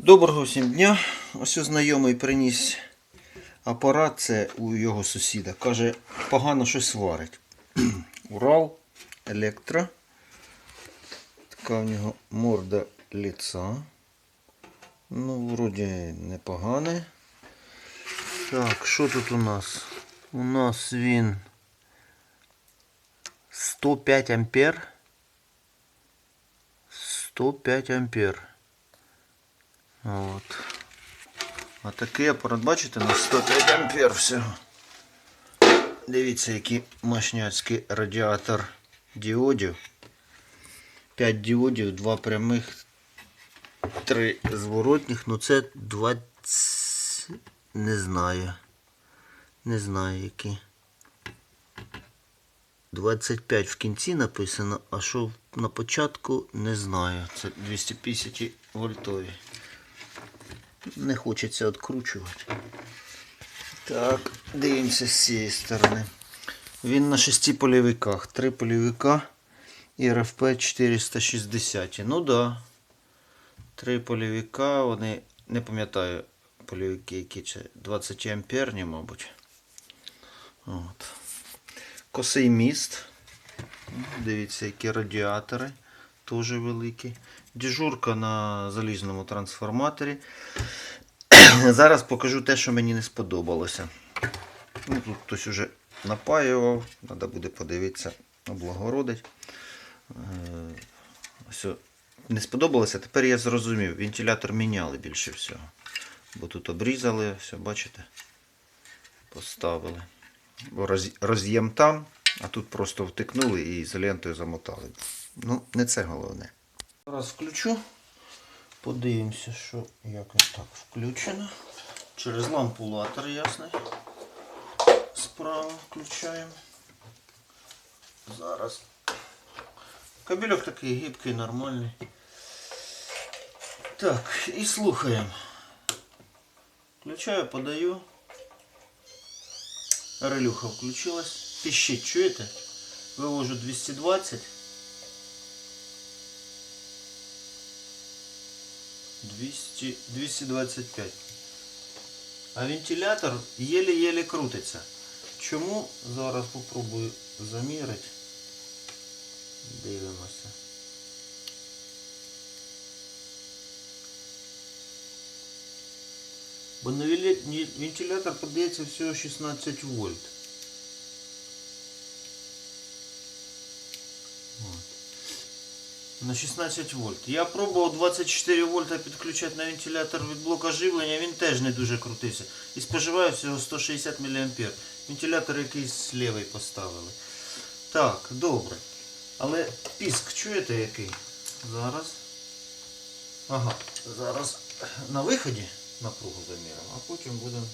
Доброго всім дня. Ось знайомий приніс апарат, це у його сусіда. Каже, погано щось варить. Урал, електро. Така в нього морда ліца. Ну, вроді непогане. Так, що тут у нас? У нас він 105 ампер. 105 ампер. От. А такий апарат, бачите, на 105 ампер всього. Дивіться, який мощняцький радіатор діодів. 5 діодів, 2 прямих, 3 зворотних. Ну це 20. Не знаю. Не знаю які. 25 в кінці написано, а що на початку не знаю. Це 250 вольтові. Не хочеться відкручувати. Так, дивимося з цієї сторони. Він на шести полівиках. Три полівика і РФП 460. Ну да. Три полівика, вони не пам'ятаю полівики, які це 20 амперні, мабуть. От. Косий міст. Дивіться, які радіатори. Теж великі. Дежурка на залізному трансформаторі. Зараз покажу те, що мені не сподобалося. Ну, тут хтось уже напаював, треба буде подивитися, облагородить. Е, Ось, не сподобалося, тепер я зрозумів. Вентилятор міняли більше всього. Бо тут обрізали, все, бачите? Поставили. Роз'єм там, а тут просто втикнули і ізолентою замотали. Ну, не це головне. Зараз включу. Подивимося, що якось так включено. Через лампу латер ясний. Справа включаємо. Зараз. Кабельок такий гибкий, нормальний. Так, і слухаємо. Включаю, подаю. Релюха включилась. Пищить, чуєте? Вивожу 220. 200, 225. А вентилятор єле-єле крутиться. Чому? Зараз попробую замірити. Дивимося. Бо на вілі- ні- вентилятор подається всього 16 вольт. На 16 вольт. Я пробував 24 вольта підключати на вентилятор від блока живлення, він теж не дуже крутився. І споживає всього 160 мА. Вентилятор якийсь лівий поставили. Так, добре. Але піск чуєте який? Зараз. Ага, зараз на виході напругу заміримо, а потім будемо.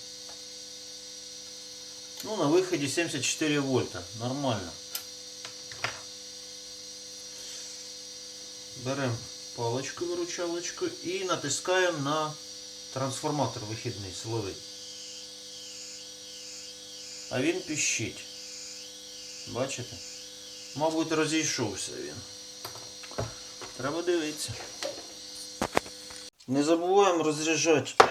Ну, на виході 74 вольта. Нормально. Беремо паличку виручалочку і натискаємо на трансформатор вихідний силовий. А він піщить. Бачите? Мабуть, розійшовся він. Треба дивитися. Не забуваємо розряджати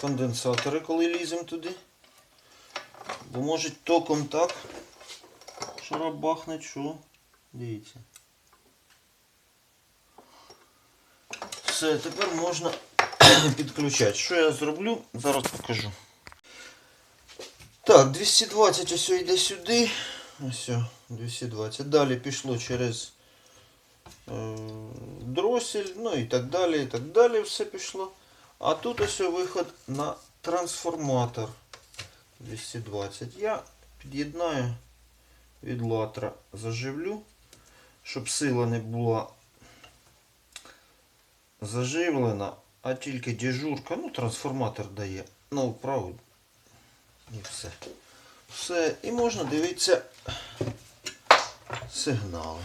конденсатори, коли ліземо туди. Бо може током так шарабахне, що. Дивіться. Все, тепер можна підключати. Що я зроблю? Зараз покажу. Так, 220 ось йде сюди. Ось, 220. Далі пішло через е, дросель, ну і так далі, і так далі все пішло. А тут ось виход на трансформатор 220. Я під'єднаю від латра, заживлю, щоб сила не була заживлена, а тільки дежурка, ну трансформатор дає на вправу і все. Все. І можна дивитися сигнали.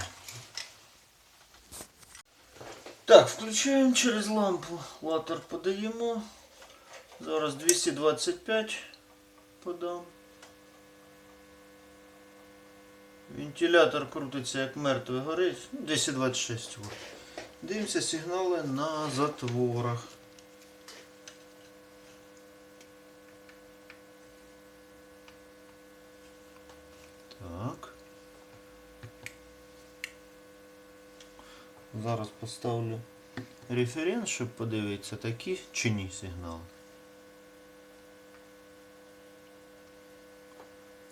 Так, включаємо через лампу. Латер подаємо. Зараз 225 подам. Вентилятор крутиться як мертвий горить. Ну, 226 вольт. Дивимося сигнали на затворах. Так. Зараз поставлю референс, щоб подивитися, такі чи ні сигнали.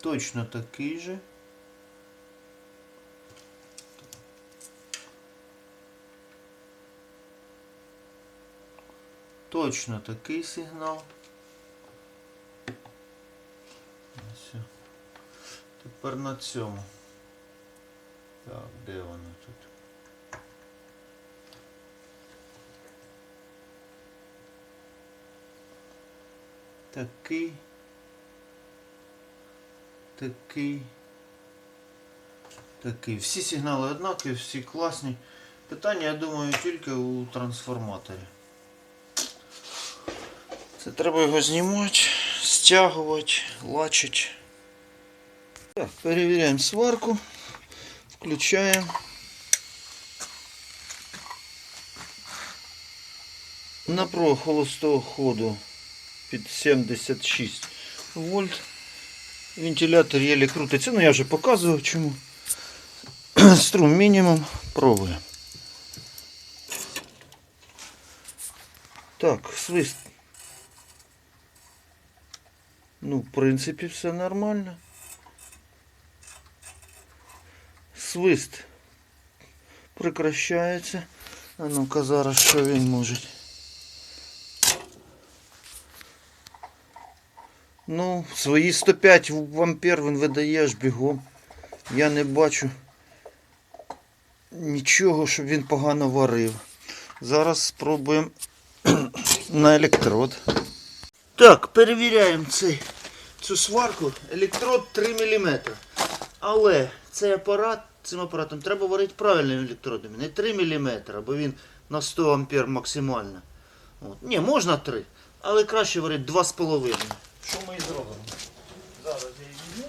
Точно такий же. Точно такий сигнал. Ось. Тепер на цьому. Так, де воно тут? Такий. Такий. Такий. Всі сигнали однакові, всі класні. Питання, я думаю, тільки у трансформаторі. Це треба його знімати, стягувати, лачити. Так, перевіряємо сварку. Включаємо. Напруга холостого ходу під 76 вольт. Вентилятор еле крутиться. Ну я вже показував чому. Струм мінімум. Пробуємо. Так, свист. Ну, в принципі, все нормально. Свист прекращається. А ну-ка зараз що він може. Ну, свої 105 ампер він видає аж бігом. Я не бачу нічого, щоб він погано варив. Зараз спробуємо на електрод. Так, перевіряємо цей, цю сварку. Електрод 3 мм. Але цей апарат, цим апаратом треба варити правильними електродами. Не 3 мм, бо він на 100 ампер максимально. От. Ні, можна 3, але краще варити 2,5. Що ми і зробимо? Зараз я її візьму.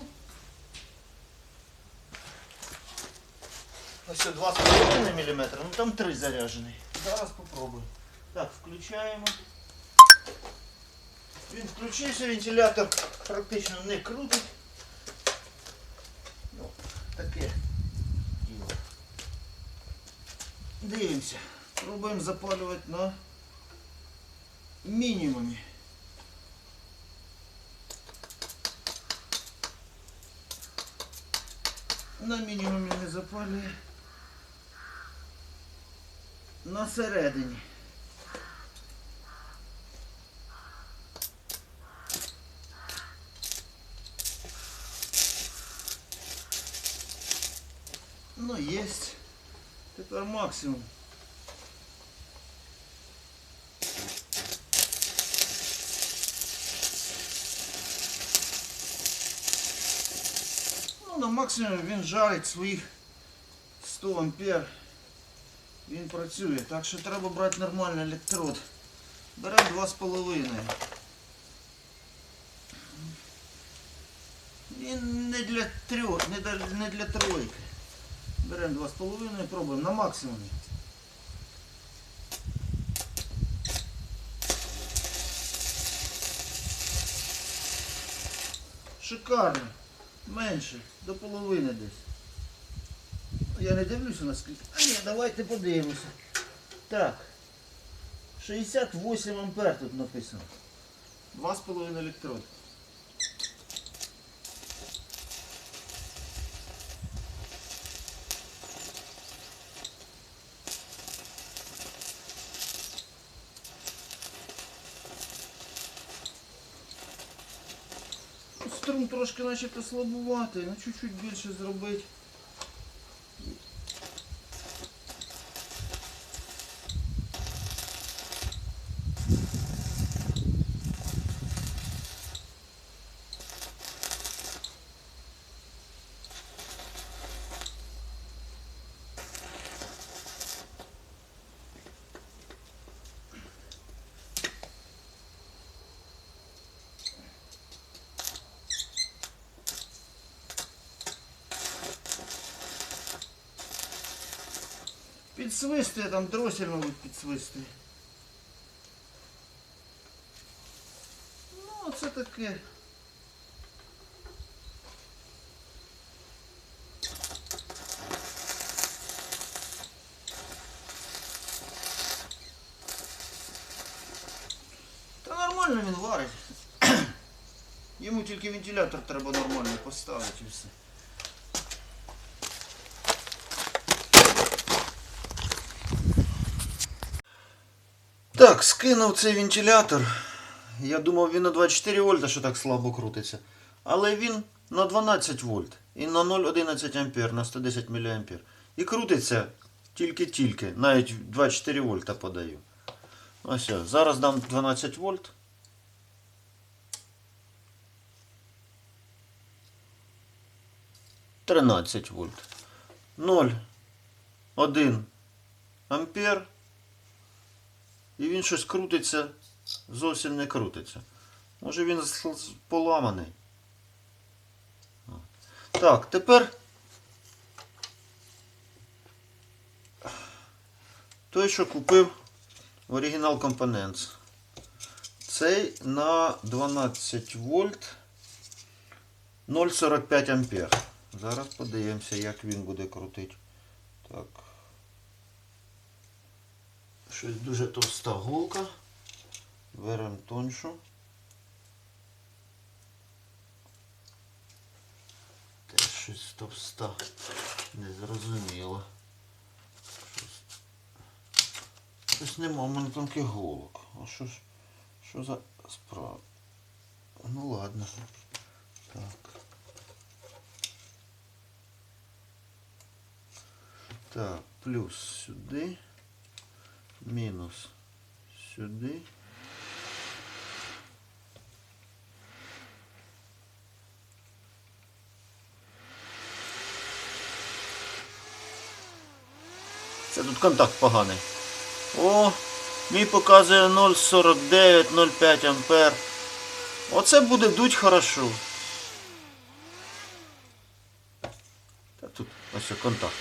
Ось 2,5 мм, ну там 3 заряджений. Зараз попробуємо. Так, включаємо. Він включився, вентилятор практично не крутить. Ну, таке діло. Дивимося. Пробуємо запалювати на мінімумі. На мінімумі не запалює. На середині. Ну, есть. Тепер максимум. Ну, на максимум він жарить своїх 100 ампер. Він працює. Так що треба брати нормальний електрод. Беремо 2,5. Він не для трьох, не для, не для тройки. Беремо 2,5 і пробуємо на максимумі. Шикарно. Менше, до половини десь. Я не дивлюся наскільки. А ні, давайте подивимося. Так. 68 ампер тут написано. 2,5 електрод. Струм трошки начебто слабувати, ну чуть-чуть більше зробити. підсвистує, там дросель, мабуть, підсвистує. Ну, це таке. Та нормально він варить. Йому тільки вентилятор треба нормально поставити і все. Так, скинув цей вентилятор. Я думав він на 24 вольта, що так слабо крутиться. Але він на 12 вольт і на 0,11 ампер, на 110 мА. І крутиться тільки-тільки. Навіть 24 вольта подаю. Ось, зараз дам 12 вольт. Тринадцять вольт. 0,1 ампер. І він щось крутиться, зовсім не крутиться. Може він поламаний. Так, тепер той, що купив в Original Components. Цей на 12 вольт 0,45 ампер. Зараз подивимося, як він буде крутити. Так. Щось дуже товста голка. Беремо тоншу. Теж щось товста. Незрозуміло. Щось, щось нема, в мене тонких голок. А що ж? Що за справа? Ну ладно. Так. Так, плюс сюди. Мінус сюди. Це тут контакт поганий. О, мій показує 0,49-0,5 ампер. Оце буде дуть хорошо. Та тут ось контакт.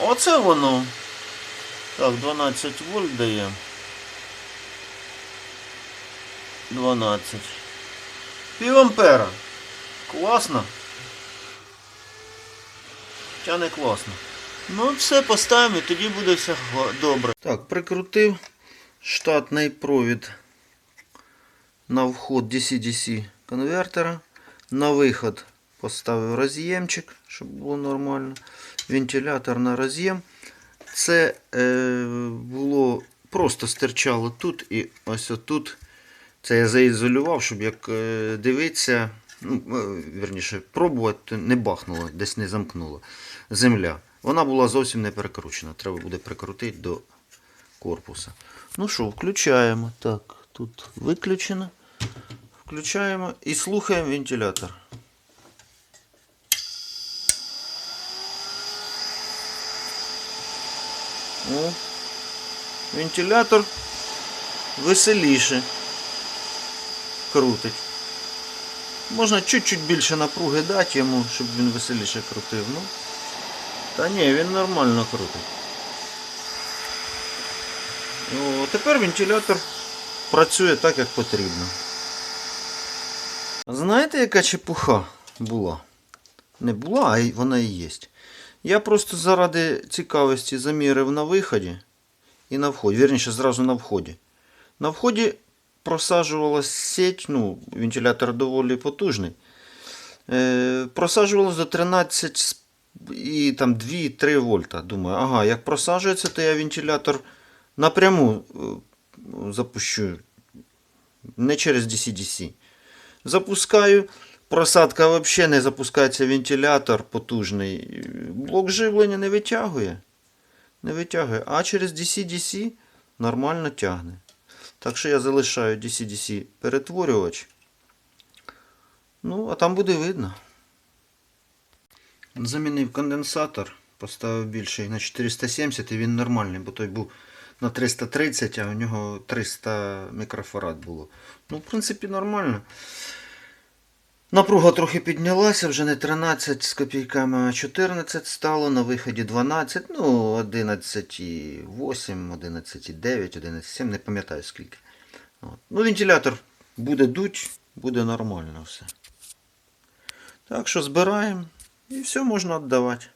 Оце воно. Так, 12 вольт дає. 12. Пів ампера. Класно. Тяне класно. Ну, все поставимо і тоді буде все добре. Так, прикрутив штатний провід на вход DC-DC конвертера. На виход поставив роз'ємчик, щоб було нормально. Вентилятор на роз'єм. Це е, було просто стирчало тут і ось отут. Це я заізолював, щоб як е, дивитися, ну, е, вірніше, пробувати, не бахнуло, десь не замкнуло земля. Вона була зовсім не перекручена. Треба буде прикрутити до корпуса. Ну що, включаємо. Так, тут виключено. Включаємо і слухаємо вентилятор. О, вентилятор веселіше крутить. Можна чуть-чуть більше напруги дати йому, щоб він веселіше крутив. Ну, та ні, він нормально крутить. О, тепер вентилятор працює так, як потрібно. Знаєте, яка чепуха була? Не була, а вона і є. Я просто заради цікавості замірив на виході і на вході. Вірніше, зразу на вході. На вході просаджувалась сеть, ну, вентилятор доволі потужний. Е, просаджувалось до 13 і там 2-3 вольта. Думаю, ага, як просаджується, то я вентилятор напряму е, запущу. Не через DC-DC. Запускаю. Просадка взагалі не запускається вентилятор потужний. Блок живлення не витягує. Не витягує. А через DC-DC нормально тягне. Так що я залишаю DC-DC перетворювач. Ну, а там буде видно. Замінив конденсатор, поставив більший на 470 і він нормальний, бо той був на 330, а у нього 300 мікрофарад було. Ну, в принципі, нормально. Напруга трохи піднялася, вже не 13 з копійками, а 14 стало, на виході 12, ну 11,8, 11,9, 11,7, не пам'ятаю скільки. От. Ну, вентилятор буде дуть, буде нормально все. Так що збираємо і все можна віддавати.